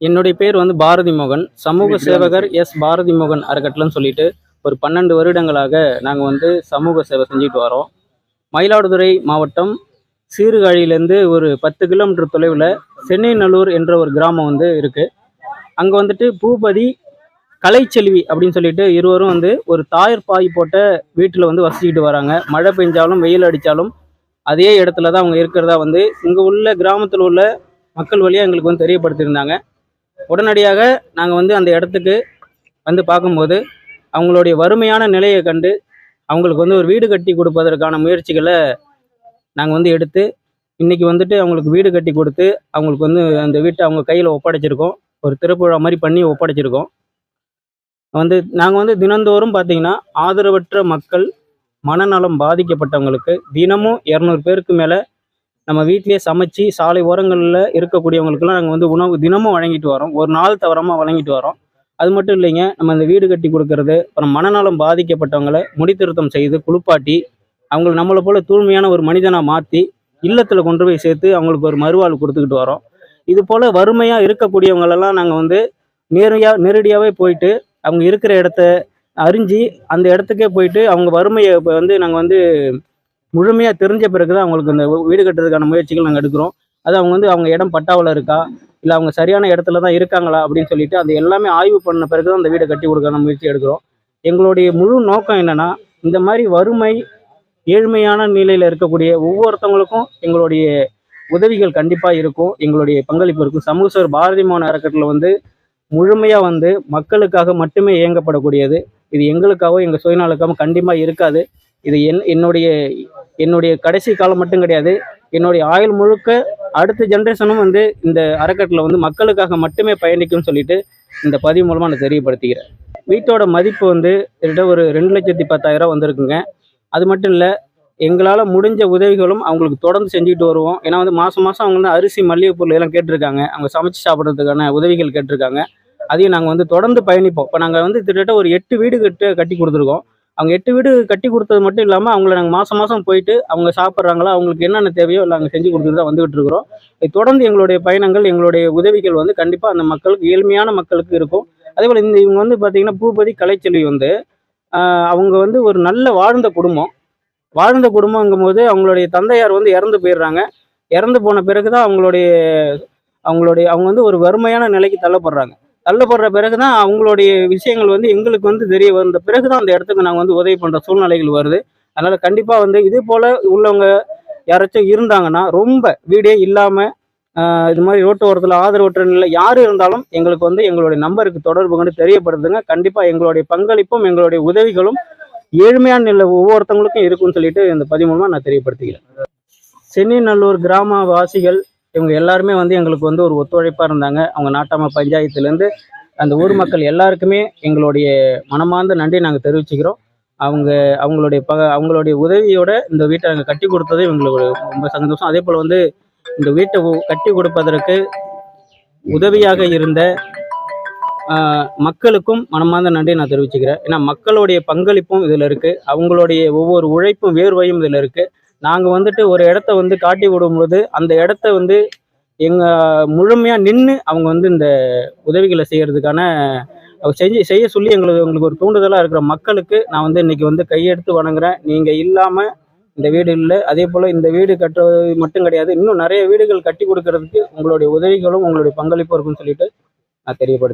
என்னுடைய பேர் வந்து பாரதி மோகன் சமூக சேவகர் எஸ் பாரதி மோகன் அறக்கட்டளைன்னு சொல்லிட்டு ஒரு பன்னெண்டு வருடங்களாக நாங்கள் வந்து சமூக சேவை செஞ்சுட்டு வரோம். மயிலாடுதுறை மாவட்டம் சீர்காழியிலேருந்து ஒரு பத்து கிலோமீட்டர் தொலைவில் சென்னைநல்லூர் என்ற ஒரு கிராமம் வந்து இருக்குது அங்கே வந்துட்டு பூபதி கலைச்செல்வி அப்படின்னு சொல்லிட்டு இருவரும் வந்து ஒரு தாயர் பாய் போட்ட வீட்டில் வந்து வசிச்சுக்கிட்டு வராங்க. மழை பெஞ்சாலும் வெயில் அடித்தாலும் அதே இடத்துல தான் அவங்க இருக்கிறதா வந்து இங்கே உள்ள கிராமத்தில் உள்ள மக்கள் வழியாக எங்களுக்கு வந்து தெரியப்படுத்தியிருந்தாங்க. உடனடியாக நாங்கள் வந்து அந்த இடத்துக்கு வந்து பார்க்கும்போது அவங்களுடைய வறுமையான நிலையை கண்டு அவங்களுக்கு வந்து ஒரு வீடு கட்டி கொடுப்பதற்கான முயற்சிகளை நாங்கள் வந்து எடுத்து இன்றைக்கி வந்துட்டு அவங்களுக்கு வீடு கட்டி கொடுத்து அவங்களுக்கு வந்து அந்த வீட்டை அவங்க கையில் ஒப்படைச்சிருக்கோம். ஒரு திருப்புழா மாதிரி பண்ணி ஒப்படைச்சிருக்கோம். வந்து நாங்கள் வந்து தினந்தோறும் பார்த்தீங்கன்னா ஆதரவற்ற மக்கள் மனநலம் பாதிக்கப்பட்டவங்களுக்கு தினமும் இரநூறு பேருக்கு மேலே நம்ம வீட்டிலேயே சமைச்சு சாலை ஓரங்களில் இருக்கக்கூடியவங்களுக்குலாம் நாங்கள் வந்து உணவு தினமும் வழங்கிட்டு வரோம். ஒரு நாள் தவறாமல் வழங்கிட்டு வரோம். அது மட்டும் இல்லைங்க நம்ம இந்த வீடு கட்டி கொடுக்கறது அப்புறம் மனநலம் பாதிக்கப்பட்டவங்களை முடித்திருத்தம் செய்து குளிப்பாட்டி அவங்களை நம்மளை போல் தூய்மையான ஒரு மனிதனாக மாற்றி இல்லத்தில் கொண்டு போய் சேர்த்து அவங்களுக்கு ஒரு மறுவாழ்வு கொடுத்துக்கிட்டு வரோம். இது போல் வறுமையாக இருக்கக்கூடியவங்களெல்லாம் நாங்கள் வந்து நேரடியாக நேரடியாகவே போயிட்டு அவங்க இருக்கிற இடத்த அறிஞ்சு அந்த இடத்துக்கே போயிட்டு அவங்க வறுமையை வந்து நாங்கள் வந்து முழுமையாக தெரிஞ்ச பிறகு தான் அவங்களுக்கு இந்த வீடு கட்டுறதுக்கான முயற்சிகள் நாங்கள் எடுக்கிறோம். அது அவங்க வந்து அவங்க இடம் பட்டாவில் இருக்கா? இல்லை அவங்க சரியான இடத்துல தான் இருக்காங்களா? அப்படின்னு சொல்லிட்டு அது எல்லாமே ஆய்வு பண்ண பிறகு தான் அந்த வீடை கட்டி கொடுக்கான முயற்சி எடுக்கிறோம். எங்களுடைய முழு நோக்கம் என்னன்னா இந்த மாதிரி வறுமை ஏழ்மையான நிலையில் இருக்கக்கூடிய ஒவ்வொருத்தவங்களுக்கும் எங்களுடைய உதவிகள் கண்டிப்பாக இருக்கும். எங்களுடைய பங்களிப்பு இருக்கும். சமூக சேவை பாரதி மோகன் அறக்கட்டளை வந்து முழுமையாக வந்து மக்களுக்காக மட்டுமே இயங்கப்படக்கூடியது. இது எங்களுக்காகவும் எங்கள் சுயநலுக்காகவும் கண்டிப்பாக இருக்காது. இது என் என்னுடைய என்னுடைய கடைசி காலம் மட்டும் கிடையாது. என்னுடைய ஆயுள் முழுக்க அடுத்த ஜென்ரேஷனும் வந்து இந்த அறக்கட்டளை வந்து மக்களுக்காக மட்டுமே பயணிக்கும்னு சொல்லிட்டு இந்த பதிவு மூலமாக நான் தெரியப்படுத்திக்கிறேன். வீட்டோட மதிப்பு வந்து கிட்டத்தட்ட ஒரு ரெண்டு லட்சத்தி பத்தாயிரம் வந்திருக்குங்க. அது மட்டும் இல்லை எங்களால் முடிஞ்ச உதவிகளும் அவங்களுக்கு தொடர்ந்து செஞ்சுக்கிட்டு வருவோம். ஏன்னா வந்து மாதம் மாதம் அவங்க வந்து அரிசி மல்லிகை பொருள் எல்லாம் கேட்டிருக்காங்க. அவங்க சமைச்சு சாப்பிட்றதுக்கான உதவிகள் கேட்டிருக்காங்க. அதையும் நாங்கள் வந்து தொடர்ந்து பயணிப்போம். இப்போ நாங்கள் வந்து கிட்டத்தட்ட ஒரு எட்டு வீடு கட்டு கட்டி கொடுத்துருக்கோம். அவங்க எட்டு வீடு கட்டி கொடுத்தது மட்டும் இல்லாமல் அவங்கள நாங்கள் மாதம் மாதம் போயிட்டு அவங்க சாப்பிட்றாங்களா அவங்களுக்கு என்னென்ன தேவையோ நாங்கள் செஞ்சு கொடுத்துட்டு தான் வந்துகிட்டு இருக்கிறோம். இது தொடர்ந்து எங்களுடைய பயணங்கள் எங்களுடைய உதவிகள் வந்து கண்டிப்பாக அந்த மக்களுக்கு ஏழ்மையான மக்களுக்கு இருக்கும். அதே போல் இந்த இவங்க வந்து பார்த்தீங்கன்னா பூபதி கலைச்செல்வி வந்து அவங்க வந்து ஒரு நல்ல வாழ்ந்த குடும்பம். வாழ்ந்த குடும்பங்கும் போது அவங்களுடைய தந்தையார் வந்து இறந்து போயிடுறாங்க. இறந்து போன பிறகு தான் அவங்களுடைய அவங்களுடைய அவங்க வந்து ஒரு வறுமையான நிலைக்கு தள்ளப்படுறாங்க. தள்ளப்படுற பிறகு தான் அவங்களுடைய விஷயங்கள் வந்து எங்களுக்கு வந்து தெரிய வந்த பிறகு தான் அந்த இடத்துக்கு நாங்கள் வந்து உதவி பண்ணுற சூழ்நிலைகள் வருது. அதனால் கண்டிப்பாக வந்து இதே போல் உள்ளவங்க யாராச்சும் இருந்தாங்கன்னா ரொம்ப வீடே இல்லாமல் இது மாதிரி ரோட்டு ஓரத்தில் ஆதரவு நிலை யார் இருந்தாலும் எங்களுக்கு வந்து எங்களுடைய நம்பருக்கு தொடர்பு கொண்டு தெரியப்படுத்துங்க. கண்டிப்பாக எங்களுடைய பங்களிப்பும் எங்களுடைய உதவிகளும் ஏழ்மையான நிலை ஒவ்வொருத்தவங்களுக்கும் இருக்கும்னு சொல்லிட்டு இந்த பதிவு மூலமாக நான் தெரியப்படுத்திக்கிறேன். சென்னிநல்லூர் கிராம வாசிகள் இவங்க எல்லாருமே வந்து எங்களுக்கு வந்து ஒரு ஒத்துழைப்பாக இருந்தாங்க. அவங்க நாட்டாம பஞ்சாயத்துலேருந்து அந்த ஊர் மக்கள் எல்லாருக்குமே எங்களுடைய மனமார்ந்த நன்றி நாங்கள் தெரிவிச்சுக்கிறோம். அவங்க அவங்களுடைய ப அவங்களுடைய உதவியோட இந்த வீட்டை நாங்கள் கட்டி கொடுத்தது எங்களுக்கு ரொம்ப சந்தோஷம். அதே போல் வந்து இந்த வீட்டை உ- கட்டி கொடுப்பதற்கு உதவியாக இருந்த மக்களுக்கும் மனமார்ந்த நன்றி நான் தெரிவிச்சுக்கிறேன். ஏன்னா மக்களுடைய பங்களிப்பும் இதில் இருக்குது அவங்களுடைய ஒவ்வொரு உழைப்பும் வேர்வையும் இதில் இருக்குது நாங்கள் வந்துட்டு ஒரு இடத்த வந்து காட்டி விடும்பொழுது அந்த இடத்த வந்து எங்கள் முழுமையாக நின்று அவங்க வந்து இந்த உதவிகளை செய்கிறதுக்கான அவங்க செஞ்சு செய்ய சொல்லி எங்களுக்கு எங்களுக்கு ஒரு தூண்டுதலாக இருக்கிற மக்களுக்கு நான் வந்து இன்றைக்கி வந்து கையெடுத்து வணங்குறேன். நீங்கள் இல்லாமல் இந்த வீடு இல்லை. அதே போல் இந்த வீடு கட்டுறது மட்டும் கிடையாது. இன்னும் நிறைய வீடுகள் கட்டி கொடுக்கறதுக்கு உங்களுடைய உதவிகளும் உங்களுடைய பங்களிப்பும் இருக்குன்னு சொல்லிட்டு நான் தெரியப்படுத்துறேன்.